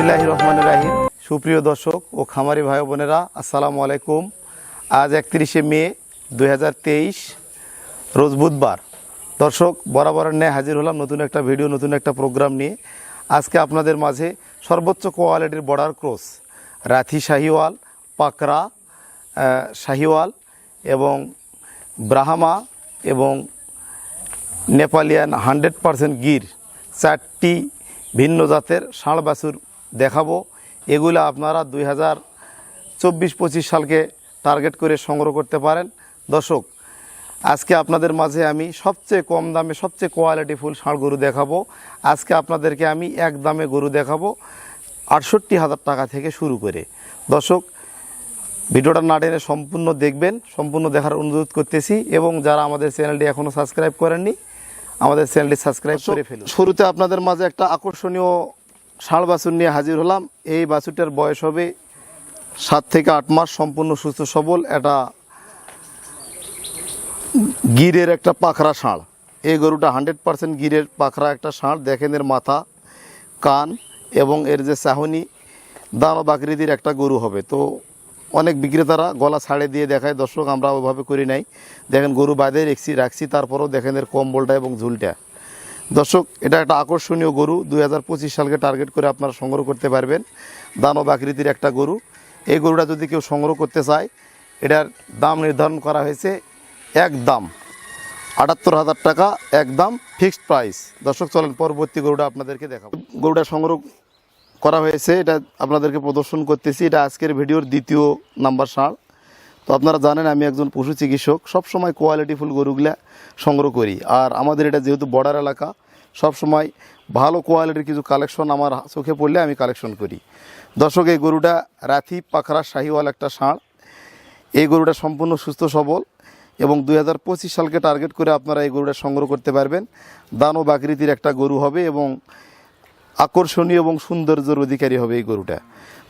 বিসমিল্লাহ রহমান রাহিম। সুপ্রিয় দর্শক ও খামারি ভাই বোনেরা, আসসালামু আলাইকুম। আজ একত্রিশে মে দু হাজার তেইশ, রোজ বুধবার। দর্শক, বরাবরের ন্যায় হাজির হলাম নতুন একটা ভিডিও, নতুন একটা প্রোগ্রাম নিয়ে। আজকে আপনাদের মাঝে সর্বোচ্চ কোয়ালিটির বর্ডার ক্রস, রাথি শাহিওয়াল, পাকরা শাহিওয়াল এবং ব্রাহ্মা এবং নেপালিয়ান হান্ড্রেড পারসেন্ট গির, চারটি ভিন্ন জাতের ষাঁড় বাছুর দেখাবো। এগুলো আপনারা দুই হাজার চব্বিশ পঁচিশ সালকে টার্গেট করে সংগ্রহ করতে পারেন। দর্শক আজকে আপনাদের মাঝে আমি সবচেয়ে কম দামে সবচেয়ে কোয়ালিটি ফুল ষাঁড় গরু দেখাবো। আজকে আপনাদেরকে আমি এক দামে গরু দেখাবো আটষট্টি হাজার টাকা থেকে শুরু করে। দর্শক ভিডিওটা না টেনে সম্পূর্ণ দেখবেন সম্পূর্ণ দেখার অনুরোধ করতেছি এবং যারা আমাদের চ্যানেলটি এখনও সাবস্ক্রাইব করেননি আমাদের চ্যানেলটি সাবস্ক্রাইব করে ফেলুন। শুরুতে আপনাদের মাঝে একটা আকর্ষণীয় ষাঁড় বাছুর নিয়ে হাজির হলাম। এই বাছুরটার বয়স হবে সাত থেকে আট মাস, সম্পূর্ণ সুস্থ সবল। এটা গিরের একটা পাখরা ষাঁড়। এই গরুটা হান্ড্রেড পার্সেন্ট গিরের পাখরা একটা ষাঁড়। দেখেন এর মাথা, কান এবং এর যে চাহনি দানব আকৃতির একটা গরু হবে। তো অনেক বিক্রেতারা গলা ছাড়ে দিয়ে দেখায়, দর্শক, আমরা ওইভাবে করি নাই। দেখেন গরু বাঁধে রেখছি, রাখছি, তারপরেও দেখেন এর কম্বলটা এবং ঝুলটা। দর্শক, এটা একটা আকর্ষণীয় গরু। দুই হাজার পঁচিশ সালকে টার্গেট করে আপনারা সংগ্রহ করতে পারবেন। দানব আকৃতির একটা গরু। এই গরুটা যদি কেউ সংগ্রহ করতে চায়, এটার দাম নির্ধারণ করা হয়েছে এক দাম আটাত্তর হাজার টাকা, একদম ফিক্সড প্রাইস দর্শক, চলেন পরবর্তী গরুটা আপনাদেরকে দেখাবো। গরুটা সংগ্রহ করা হয়েছে, এটা আপনাদেরকে প্রদর্শন করতেছি। এটা আজকের ভিডিওর দ্বিতীয় নাম্বার ষাঁড় তো আপনারা জানেন, আমি একজন পশু চিকিৎসক। সবসময় কোয়ালিটিফুল গরুগুলা সংগ্রহ করি। আর আমাদের এটা যেহেতু বর্ডার এলাকা সবসময় ভালো কোয়ালিটির কিছু কালেকশন আমার চোখে পড়লে আমি কালেকশন করি। দর্শক, এই গরুটা রাথি পাখরা শাহিওয়াল একটা ষাঁড়। এই গরুটা সম্পূর্ণ সুস্থ, সবল এবং দুই হাজার পঁচিশ সালকে টার্গেট করে আপনারা এই গরুটা সংগ্রহ করতে পারবেন। দানব আকৃতির একটা গরু হবে এবং আকর্ষণীয় এবং সৌন্দর্যের অধিকারী হবে এই গরুটা।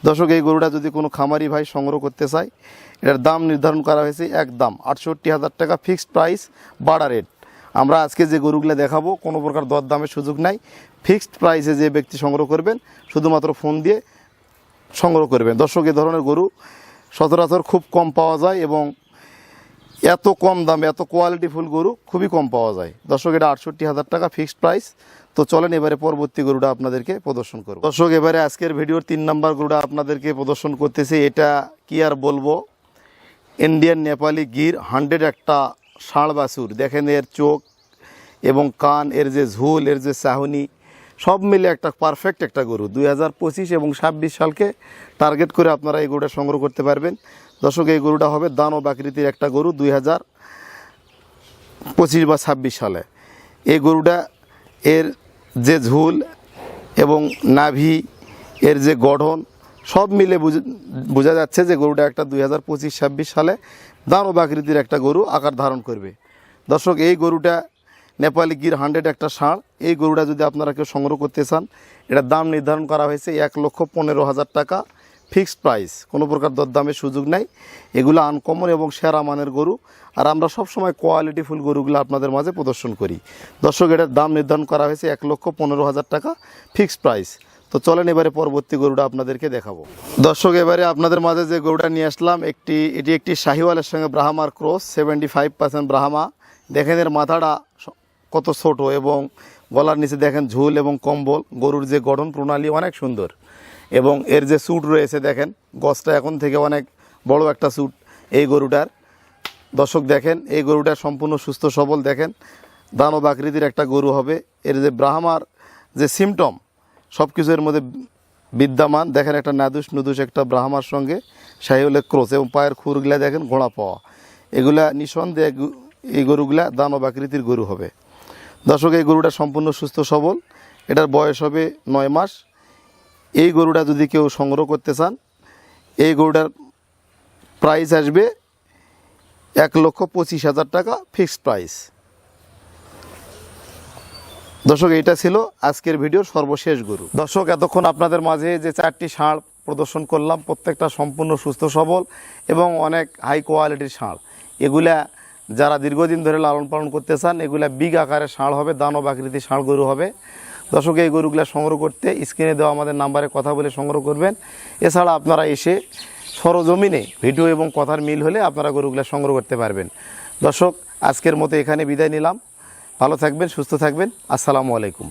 দর্শক, এই গরুটা যদি কোনো খামারি ভাই সংগ্রহ করতে চায়, এটার দাম নির্ধারণ করা হয়েছে এক দাম আটষট্টি হাজার টাকা ফিক্সড প্রাইস, বাড়া রেট। আমরা আজকে যে গরুগুলো দেখাবো, কোনো প্রকার দরদামের সুযোগ নাই। ফিক্সড প্রাইসে যে ব্যক্তি সংগ্রহ করবেন, শুধুমাত্র ফোন দিয়ে সংগ্রহ করবেন। দর্শক এই ধরনের গরু সচরাচর খুব কম পাওয়া যায় এবং এত কম দামে, এত কোয়ালিটিফুল গরু খুবই কম পাওয়া যায়। দর্শক, এটা আটষট্টি হাজার টাকা ফিক্সড প্রাইস তো চলেন এবারে পরবর্তী গরুটা আপনাদেরকে প্রদর্শন করব। দর্শক, এবারে আজকের ভিডিওর তিন নাম্বার গরুটা আপনাদেরকে প্রদর্শন করতেছি। এটা কি আর বলব? ইন্ডিয়ান নেপালি গির হান্ড্রেড একটা ষাঁড় বাছুর। দেখেন এর চোখ এবং কান, এর যে ঝুল, এর যে চাহনি, সব মিলে একটা পারফেক্ট একটা গরু। দুই হাজার পঁচিশ এবং ছাব্বিশ সালকে টার্গেট করে আপনারা এই গরুটা সংগ্রহ করতে পারবেন। দর্শক, এই গরুটা হবে দানব আকৃতির একটা গরু দুই হাজার পঁচিশ বা ছাব্বিশ সালে। এই গরুটা এর যে ঝুল এবং নাভি, এর যে গঠন, সব মিলে বুঝ- যাচ্ছে যে গরুটা একটা দুই হাজার পঁচিশ, ছাব্বিশ সালে দানব আকৃতির একটা গরু আকার ধারণ করবে। দর্শক, এই গরুটা নেপালি গির হান্ড্রেড একটা ষাঁড়। এই গরুটা যদি আপনারা কেউ সংগ্রহ করতে চান এটার দাম নির্ধারণ করা হয়েছে এক লক্ষ পনেরো হাজার টাকা। ফিক্সড প্রাইস, কোনো প্রকার দরদামের সুযোগ নাই। এগুলো আনকমন এবং সেরা মানের গরু। আর আমরা সবসময় কোয়ালিটিফুল গরুগুলো আপনাদের মাঝে প্রদর্শন করি। দর্শক, এটার দাম নির্ধারণ করা হয়েছে এক লক্ষ পনেরো হাজার টাকা ফিক্সড প্রাইস। তো চলেন এবারে পরবর্তী গরুটা আপনাদেরকে দেখাবো। দর্শক, এবারে আপনাদের মাঝে যে গরুটা নিয়ে আসলাম, একটি, এটি একটি শাহিওয়ালের সঙ্গে ব্রাহ্মার cross seventy five percent Brahma. দেখেন এর মাথাটা কত ছোট এবং গলার নিচে দেখেন ঝুল এবং কম্বল। গরুর যে গঠন প্রণালী অনেক সুন্দর। এবং এর যে স্যুট রয়েছে দেখেন গছটা এখন থেকে অনেক বড় একটা স্যুট এই গরুটার। দর্শক দেখেন, এই গরুটা সম্পূর্ণ সুস্থ সবল, দেখেন, দানব আকৃতির একটা গরু হবে। এর যে ব্রাহ্মার যে সিমটম সব কিছু এর মধ্যে বিদ্যমান। দেখেন একটা নাদুস নুদুস একটা ব্রাহ্মার সঙ্গে শাহিউলের ক্রোস এবং পায়ের খুরগুলা দেখেন, ঘোড়া পাওয়া। এগুলা নিঃসন্দেহে এই গরুগুলা দানব আকৃতির গরু হবে। দর্শক, এই গরুটা সম্পূর্ণ সুস্থ সবল। এটার বয়স হবে নয় মাস। এই গরুটা যদি কেউ সংগ্রহ করতে চান, এই গরুটার প্রাইস আসবে এক লক্ষ পঁচিশ হাজার টাকা ফিক্সড প্রাইস দর্শক, এইটা ছিল আজকের ভিডিওর সর্বশেষ গরু। দর্শক, এতক্ষণ আপনাদের মাঝে যে চারটি ষাঁড় প্রদর্শন করলাম, প্রত্যেকটা সম্পূর্ণ সুস্থ, সবল এবং অনেক হাই কোয়ালিটির ষাঁড়। এগুলা যারা দীর্ঘদিন ধরে লালন পালন করতে চান, এগুলা বিগ আকারের ষাঁড় হবে, দানব আকৃতির ষাঁড় গরু হবে। দর্শক, এই গরুগুলো সংগ্রহ করতে স্ক্রিনে দেওয়া আমাদের নাম্বারে কথা বলে সংগ্রহ করবেন। এছাড়া আপনারা এসে সরজমিনে ভিডিও এবং কথার মিল হলে আপনারা গরুগুলো সংগ্রহ করতে পারবেন। দর্শক, আজকের মতো এখানে বিদায় নিলাম। ভালো থাকবেন, সুস্থ থাকবেন। আসসালামু আলাইকুম।